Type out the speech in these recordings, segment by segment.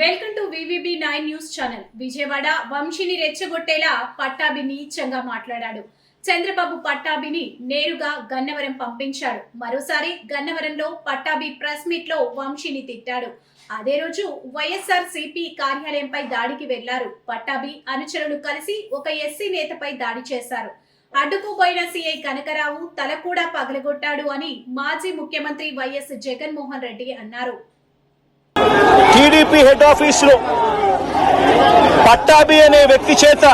Welcome to VVB nine news channel. Vijayawada వంశీని రెచ్చగొట్టేలా పట్టాభి నీచంగా మాట్లాడాడు. చంద్రబాబు పట్టాభిని నేరుగా గన్నవరం పంపించాడు. మరోసారి గన్నవరంలో పట్టాభి ప్రెస్ మీట్లో వంశీని తిట్టాడు. అదే రోజు వైఎస్ఆర్ సిపి కార్యాలయంపై దాడికి వెళ్ళారు. పట్టాభి అనుచరులు కలిసి ఒక ఎస్సీ నేతపై దాడి చేశారు. అడ్డుకుపోయిన సీఐ కనకరావు తల కూడా పగలగొట్టాడు అని మాజీ ముఖ్యమంత్రి వైఎస్ జగన్మోహన్ రెడ్డి అన్నారు. టీడీపీ హెడ్ ఆఫీసులో పట్టాభి అనే వ్యక్తి చేత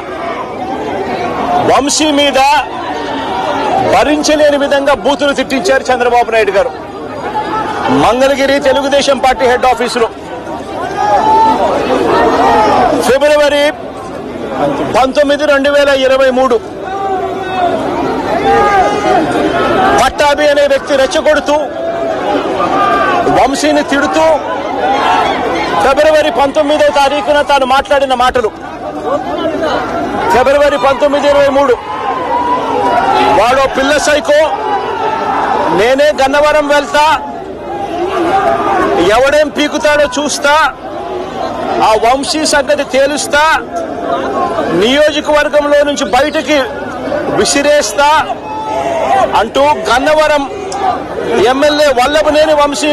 వంశీ మీద భరించలేని విధంగా బూతులు తిట్టించారు చంద్రబాబు నాయుడు గారు. మంగళగిరి తెలుగుదేశం పార్టీ హెడ్ ఆఫీసులో. ఫిబ్రవరి పంతొమ్మిది రెండు వేల ఇరవై మూడు. పట్టాభి అనే వ్యక్తి రెచ్చగొడుతూ వంశీని తిడుతూ ఫిబ్రవరి పంతొమ్మిదో తారీఖున తాను మాట్లాడిన మాటలు. ఫిబ్రవరి పంతొమ్మిది ఇరవై మూడు. వాడో పిల్ల సైకో నేనే గన్నవరం వెళ్తా ఎవడేం పీకుతాడో చూస్తా ఆ వంశీ సంగతి తేలుస్తా నియోజకవర్గంలో నుంచి బయటికి విసిరేస్తా అంటూ గన్నవరం ఎమ్మెల్యే వల్లభనేని వంశీ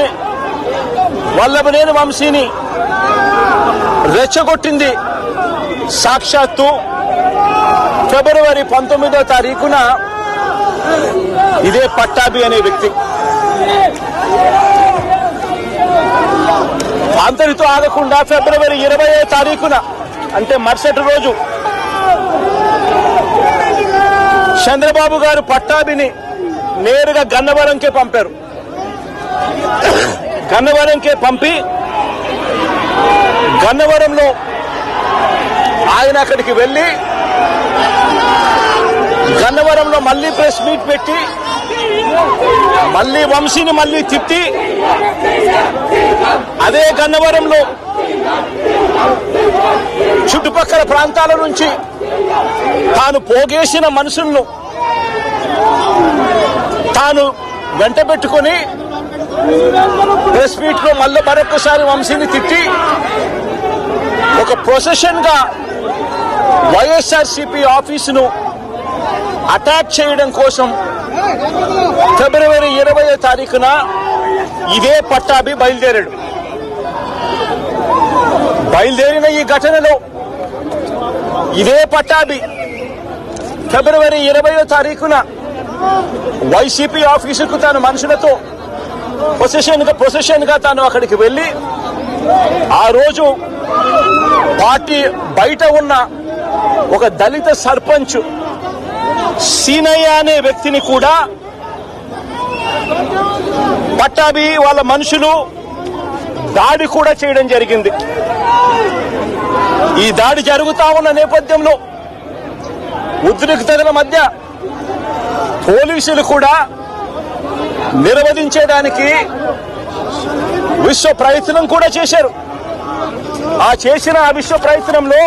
వల్లభనేని వంశీని రెచ్చగొట్టింది. సాక్షాత్తు ఫిబ్రవరి పంతొమ్మిదో తారీఖున ఇదే పట్టాభి అనే వ్యక్తి. అంతటితో ఆగకుండా ఫిబ్రవరి ఇరవై తారీఖున అంటే మరుసటి రోజు చంద్రబాబు గారు పట్టాభిని నేరుగా గన్నవరంకే పంపారు. గన్నవరంకే పంపి గన్నవరంలో ఆయన అక్కడికి వెళ్ళి గన్నవరంలో మళ్ళీ ప్రెస్ మీట్ పెట్టి మళ్ళీ వంశీని మళ్ళీ తిట్టి అదే గన్నవరంలో చుట్టుపక్కల ప్రాంతాల నుంచి తాను పోగేసిన మనుషులను తాను వెంట పెట్టుకొని ప్రెస్ మీట్లో మళ్ళీ మరొకసారి వంశీని తిట్టి ఒక ప్రొసెషన్గా వైఎస్ఆర్సిపి ఆఫీసును అటాక్ చేయడం కోసం ఫిబ్రవరి ఇరవై తారీఖున ఇదే పట్టాభి బయలుదేరాడు. బయలుదేరిన ఈ ఘటనలో ఇదే పట్టాభి ఫిబ్రవరి ఇరవయో తారీఖున వైసీపీ ఆఫీసుకు తన మనుషులతో పొజిషన్గా పొజిషన్గా తాను అక్కడికి వెళ్ళి ఆ రోజు పార్టీ బయట ఉన్న ఒక దళిత సర్పంచ్ సీనయ్య అనే వ్యక్తిని కూడా పట్టాభి వాళ్ళ మనుషులు దాడి కూడా చేయడం జరిగింది. ఈ దాడి జరుగుతా ఉన్న నేపథ్యంలో ఉద్రిక్తతల మధ్య పోలీసులు కూడా నిర్వహించేదానికి విశ్వ ప్రయత్నం కూడా చేశారు. ఆ చేసిన ఆ విశ్వ ప్రయత్నంలో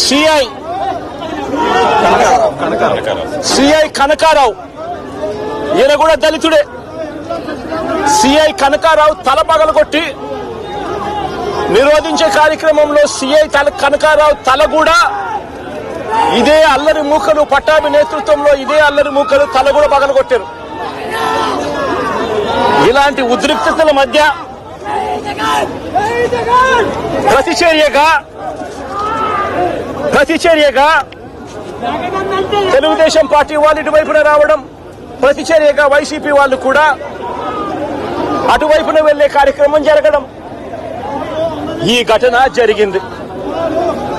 సిఐ సిఐ కనకారావు. ఈయన కూడా దళితుడే. సిఐ కనకారావు తల పగలగొట్టి నిరోధించే కార్యక్రమంలో సిఐ తల కనకారావు తల కూడా ఇదే అల్లరి మూకలు పట్టాభి నేతృత్వంలో ఇదే అల్లరి మూకలు తల కూడా పగలగొట్టారు. ఇలాంటి ఉద్రిక్తతల మధ్య ప్రతిచర్యగా ప్రతిచర్యగా తెలుగుదేశం పార్టీ వాళ్ళు ఇటువైపున రావడం ప్రతిచర్యగా వైసీపీ వాళ్ళు కూడా అటువైపున వెళ్ళే కార్యక్రమం జరగడం ఈ ఘటన జరిగింది.